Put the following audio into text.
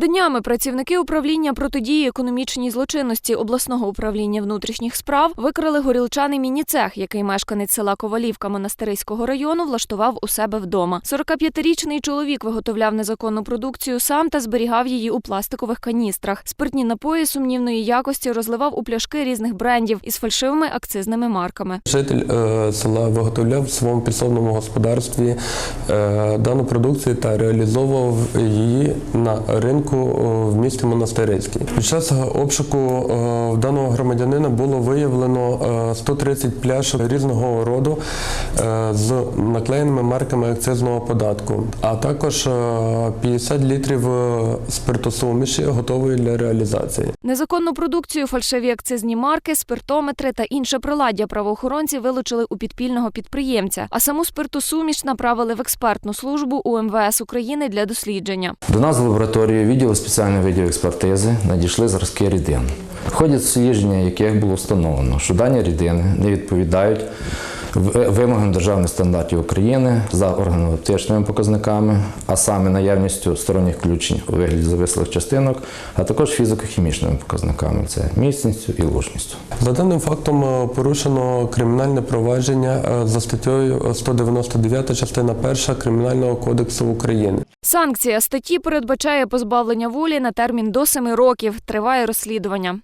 Днями працівники управління протидії економічній злочинності обласного управління внутрішніх справ викрили горілчаний мініцех, який мешканець села Ковалівка Монастириського району влаштував у себе вдома. 45-річний чоловік виготовляв незаконну продукцію сам та зберігав її у пластикових каністрах. Спиртні напої сумнівної якості розливав у пляшки різних брендів із фальшивими акцизними марками. Житель е, села виготовляв в своєму підсобному господарстві е, дану продукцію та реалізовував її на ринку е, в місті Монастирський. Під час обшуку е, в даного громадянина було виявлено е, 130 пляшок різного роду е, з наклеєними марками акцизного податку, а також е, 50 літрів е, спиртосуміші готової для реалізації. Незаконну продукцію, фальшиві акцизні марки, спиртометри та інше приладдя правоохоронці вилучили у підпільного підприємця, а саму спиртосуміш направили в експертну службу у МВС України для дослідження. До нас в лабораторію відділу спеціальних видів експертизи надійшли зразки рідин, в ході дослідження яких було встановлено, що дані рідини не відповідають вимогам державних стандартів України за органолептичними показниками, а саме наявністю сторонніх включень у вигляді завислих частинок, а також фізико-хімічними показниками це міцністю і лужністю. За даним фактом е, порушено кримінальне провадження е, за статтею 199 частина 1 Кримінального кодексу України. Санкція статті передбачає позбавлення волі на термін до семи років. Триває розслідування.